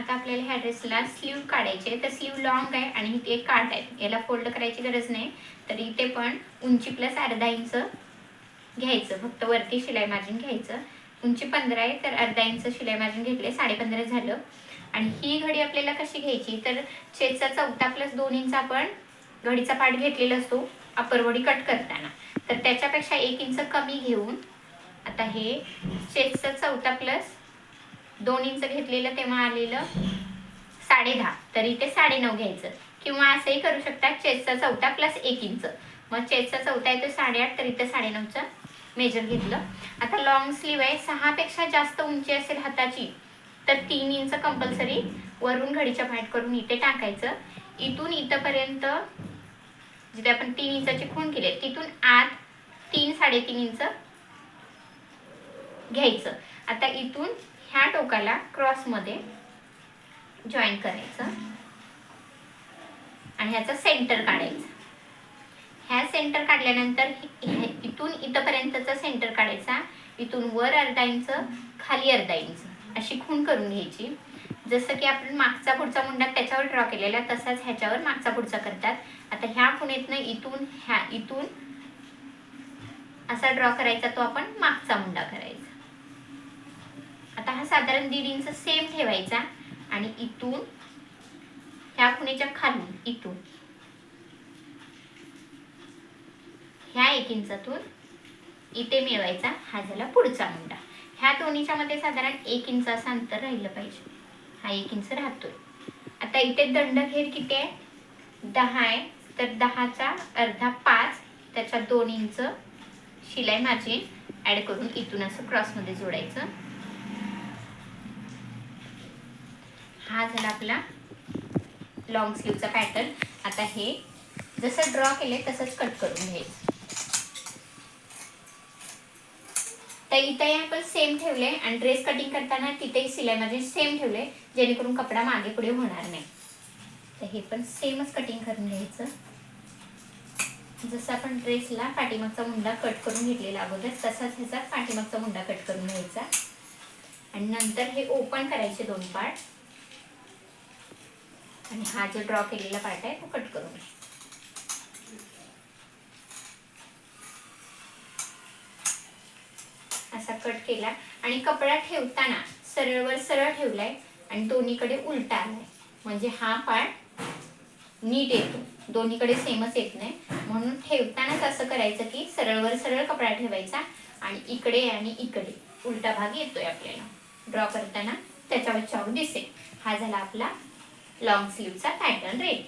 आता आपल्याला ह्या ड्रेसला स्लीव काढायचे तर स्लीव लॉंग आहे आणि इथे एक काट आहे. याला फोल्ड करायची गरज नाही. तर इथे पण उंची प्लस अर्धा इंच घ्यायचं. फक्त वरती शिलाई मार्जिन घ्यायचं. उंची पंधरा आहे तर अर्धा इंच शिलाई मार्जिन घेतले. साडेपंधरा झालं. आणि ही घडी आपल्याला कशी घ्यायची? तर चेचा चौथा प्लस दोन इंच आपण घडीचा पाठ घेतलेला असतो अपरवडी कट करताना. तर त्याच्यापेक्षा एक इंच कमी घेऊन आता हे चेसचा चौथा प्लस दोन इंच घेतलेलं तेव्हा आलेलं साडे दहा. तर इथे साडेनऊ घ्यायचं. किंवा असंही करू शकता चेसचा चौथा प्लस एक इंच मग चेसचा चौथा आहे तो साडेआठ तर इथे साडेनऊचा मेजर घेतलं. आता लॉंग स्लीव आहे सहापेक्षा जास्त उंची असेल हाताची तर तीन इंच कंपल्सरी वरून घडीच्या पाठ करून इथे टाकायचं. इथून इथंपर्यंत जिथे आपण तीन इंचाची खूण केली तिथून आत तीन साडेतीन इंच घ्यायचं. आता इथून ह्या टोकाला क्रॉसमध्ये जॉईन करायचं. आणि ह्याचा सेंटर काढायचा. ह्या सेंटर काढल्यानंतर इथून इथंपर्यंतचा सेंटर काढायचा. इथून वर अर्धा इंच खाली अर्धा इंच अशी खूण करून घ्यायची. जसं की आपण मागचा पुढचा मुंडा त्याच्यावर ड्रॉ केलेला तसाच ह्याच्यावर मागचा पुढचा करतात. आता ह्या खुणेतनं इथून ह्या इथून असा ड्रॉ करायचा तो आपण मागचा मुंडा करायचा साधारण दीड इंच सेम ठेवायचा आणि इथून ह्या खुणेच्या खालून इथून. ह्या एक इंचातून इथे मिळवायचा हा झाला पुढचा मुंडा. ह्या दोन्हीच्या मध्ये साधारण एक इंच असं अंतर राहिलं पाहिजे. हा एक इंच राहतोय. आता इथे दंडघेर किती आहे? दहा आहे. तर दहाचा अर्धा पाच त्याच्या दोन इंच शिलाई मार्जिन ॲड करून इथून असं क्रॉसमध्ये जोडायचं. हा झाला आपला लॉंग स्लीवचा पॅटर्न आता हे जसं ड्रॉ केले तसंच कट करून घ्यायचं. तर इथे आपण सेम ठेवले आणि ड्रेस कटिंग करताना तिथेही सिलाईमध्ये सेम ठेवले जेणेकरून कपडा मागे पुढे होणार नाही. तर हे पण सेमच कटिंग करून घ्यायचं. जसं आपण ड्रेसला पाठीमागचा मुंडा कट करून घेतलेला अगोदर तसाच ह्याचा पाठीमागचा मुंडा कट करून घ्यायचा. आणि नंतर हे ओपन करायचे दोन पार्ट आणि हा जो ड्रॉ केलेला पार्ट आहे तो कट करून असा कट केला आणि कपडा ठेवताना सरळवर सरळ ठेवलाय आणि दोन्हीकडे उलटा आलाय म्हणजे हा पार्ट नीट येतो. दोन्हीकडे सेमच येत नाही. म्हणून ठेवतानाच असं करायचं की सरळवर सरळ कपडा ठेवायचा आणि इकडे आणि इकडे उलटा भाग येतोय आपल्याला. ड्रॉ करताना त्याच्यावर वरच्यावर दिसेल. हा झाला आपला लॉंग स्लीवचा पॅटर्न रेडी